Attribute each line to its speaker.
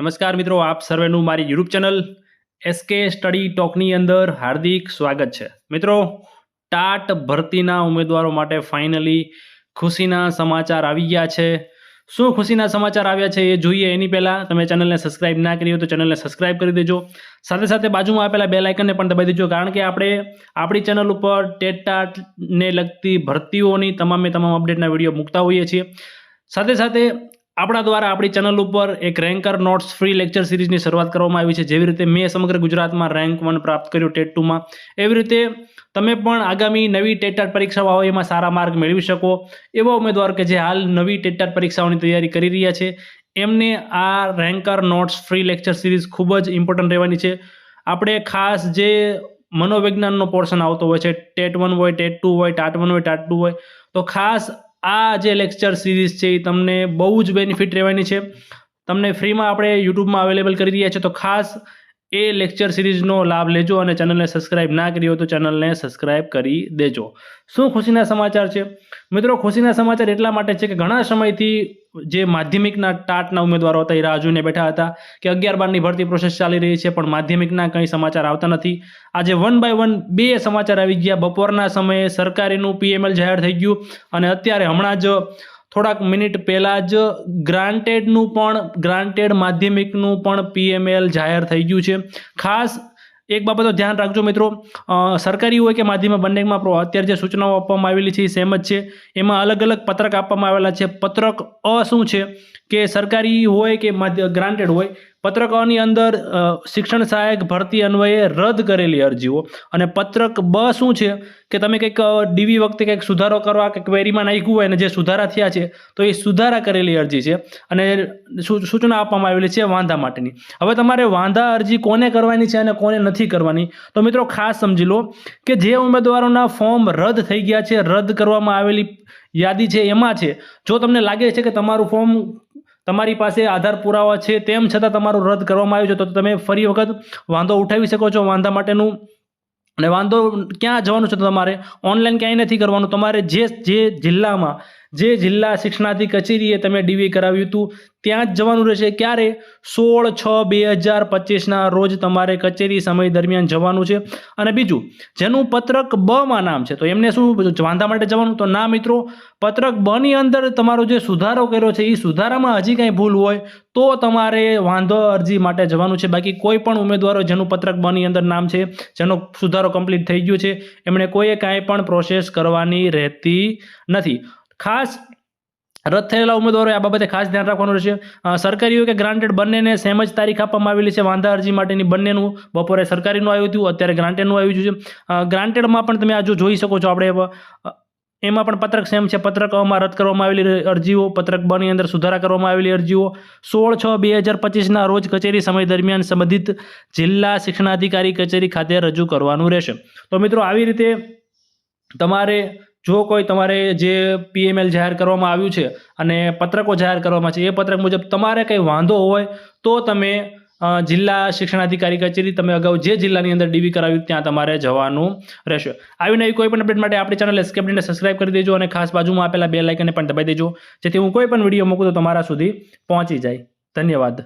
Speaker 1: નમસ્કાર મિત્રો, આપ સર્વેનું મારી યુટ્યુબ ચેનલ એસકે સ્ટડી ટોકની અંદર હાર્દિક સ્વાગત છે. મિત્રો, ટાટ ભરતીના ઉમેદવારો માટે ફાઇનલી ખુશીના સમાચાર આવી ગયા છે. શું ખુશીના સમાચાર આવ્યા છે એ જોઈએ. એની પહેલાં તમે ચેનલને સબસ્ક્રાઇબ ના કરી હોય તો ચેનલને સબસ્ક્રાઇબ કરી દેજો. સાથે સાથે બાજુમાં આપેલા બે લાઇકનને પણ દબાવી દેજો, કારણ કે આપણે આપણી ચેનલ ઉપર ટેટ ટાટને લગતી ભરતીઓની તમામે તમામ અપડેટના વીડિયો મૂકતા હોઈએ છીએ. સાથે સાથે આપણા દ્વારા આપણી ચેનલ ઉપર એક રેન્કર નોટ્સ ફ્રી લેક્ચર સિરીઝની શરૂઆત કરવામાં આવી છે. જેવી રીતે મેં સમગ્ર ગુજરાતમાં રેન્ક વન પ્રાપ્ત કર્યો ટેટ ટુમાં એવી રીતે તમે પણ આગામી નવી ટેટાટ પરીક્ષાઓ આવે એમાં સારા માર્ક મેળવી શકો. એવા ઉમેદવાર કે જે હાલ નવી ટેટાટ પરીક્ષાઓની તૈયારી કરી રહ્યા છે. એમને આ ranker notes free lecture series ખૂબ જ ઇમ્પોર્ટન્ટ રહેવાની છે. આપણે ખાસ જે મનોવિજ્ઞાનનો પોર્શન આવતો હોય છે ટેટ વન હોય ટેટ ટુ હોય ટાટ વન હોય ટાટ ટુ હોય, તો ખાસ આ જે લેક્ચર સિરીઝ છે, એ તમને બહુ જ બેનિફિટ રહેવાની છે. તમને ફ્રીમાં આપણે યુટ્યુબમાં અવેલેબલ કરી રહ્યા છે તો ખાસ એ લેક્ચર સિરીઝનો લાભ લેજો અને ચેનલને સબસ્ક્રાઇબ ના કરી હોય તો ચેનલને સબસ્ક્રાઇબ કરી દેજો. શું ખુશીના સમાચાર છે? મિત્રો, ખુશીના સમાચાર એટલા માટે છે કે ઘણા સમયથી જે માધ્યમિકના ટાટના ઉમેદવારો હતા એ રાહ જોઈને બેઠા હતા કે અગિયાર બારની ભરતી પ્રોસેસ ચાલી રહી છે, પણ માધ્યમિકના કંઈ સમાચાર આવતા નથી. આજે વન બાય વન બે સમાચાર આવી ગયા. બપોરના સમયે સરકારીનું પીએમએલ જાહેર થઈ ગયું અને અત્યારે હમણાં જ થોડાક મિનિટ પહેલાં જ ગ્રાન્ટેડનું પણ, ગ્રાન્ટેડ માધ્યમિકનું પણ પીએમએલ જાહેર થઈ ગયું છે. ખાસ એક બાબતો ધ્યાન રાખજો મિત્રો. સરકારી હોય કે માધ્યમિક બંનેમાં અત્યારે જે સૂચનાઓ આપવામાં આવેલી છે એ સેમ જ છે. એમાં અલગ અલગ પત્રક આપવામાં આવેલા છે. પત્રક અ શું છે? કે સરકારી હોય કે ગ્રાન્ટેડ હોય પત્રક અની અંદર શિક્ષણ સહાયક ભરતી અન્વયે રદ કરેલી અરજીઓ. અને પત્રક બ શું છે? કે તમે કંઈક ડીવી વખતે કંઈક સુધારો કરવા કે ક્વેરીમાં નાખ્યું હોય અને જે સુધારા થયા છે, તો એ સુધારા કરેલી અરજી છે. અને સૂચના આપવામાં આવેલી છે વાંધા માટેની. હવે તમારે વાંધા અરજી કોને કરવાની છે અને કોને નથી કરવાની? તો મિત્રો ખાસ સમજી લો કે જે ઉમેદવારોના ફોર્મ રદ થઈ ગયા છે, રદ કરવામાં આવેલી યાદી છે એમાં છે. જો તમને લાગે છે કે તમારું ફોર્મ તમારી પાસે આધાર પુરાવા છે તેમ છતાં તમારું રદ કરવામાં આવ્યું છે, તો તમે ફરી વખત વાંધો ઉઠાવી શકો છો વાંધા માટેનું. અને વાંધો ક્યાં જવાનું છે તમારે? ઓનલાઈન ક્યાંય નથી કરવાનું. તમારે જે જે જિલ્લામાં જે જિલ્લા શિક્ષણાધિક કચેરીએ તમે ડીવી કરાવ્યું હતું, ત્યાં જ જવાનું રહેશે. ક્યારે? સોળ છ બે હજાર પચીસના રોજ તમારે કચેરી સમય દરમિયાન જવાનું છે. અને બીજું, જેનું પત્રક બમાં નામ છે, તો એમને શું વાંધા માટે જવાનું? તો ના મિત્રો, પત્રક બની અંદર તમારો જે સુધારો કર્યો છે, એ સુધારામાં હજી કાંઈ ભૂલ હોય, તો તમારે વાંધો અરજી માટે જવાનું છે. બાકી કોઈ પણ ઉમેદવારો જેનું પત્રક બની અંદર નામ છે, જેનો સુધારો કમ્પ્લીટ થઈ ગયો છે, એમણે કોઈએ કાંઈ પણ પ્રોસેસ કરવાની રહેતી નથી. ખાસ રદ થયેલા ઉમેદવારોએ આ બાબતે ખાસ ધ્યાન રાખવાનું રહેશે. સરકારીઓ કે ગ્રાન્ટેડ બંનેને સેમ જ તારીખ આપવામાં આવેલી છે. વાંધા અરજી માટેની બંનેનું બપોરે સરકારીનું આવ્યું હતું, અત્યારે ગ્રાન્ટેડનું આવ્યું છે. ગ્રાન્ટેડમાં પણ તમે આ જોઈ શકો છો આપણે એમાં પણ પત્રક સેમ છે. પત્રકમાં રદ કરવામાં આવેલી અરજીઓ, પત્રક બની અંદર સુધારા કરવામાં આવેલી અરજીઓ. સોળ છ બે હજાર પચીસના રોજ કચેરી સમય દરમિયાન સંબંધિત જિલ્લા શિક્ષણાધિકારી કચેરી ખાતે રજૂ કરવાનું રહેશે. તો મિત્રો, આવી રીતે તમારે જો કોઈ તમારે જે પીએમએલ જાહેર કરવામાં આવ્યું છે અને પત્રકો જાહેર કરવામાં છે, એ પત્રક મુજબ તમારે કંઈ વાંધો હોય તો તમે જિલ્લા શિક્ષણાધિકારી કચેરી, તમે અગાઉ જે જિલ્લાની અંદર ડીવી કરાવ્યું ત્યાં તમારે જવાનું રહેશે. આવી નવી કોઈ પણ અપડેટ માટે આપણી ચેનલ એસ્કેપડીને સબસ્ક્રાઇબ કરી દેજો અને ખાસ બાજુમાં આપેલા બે લાઇકને પણ દબાઈ દેજો, જેથી હું કોઈ પણ વીડિયો મૂકું તો તમારા સુધી પહોંચી જાય. ધન્યવાદ.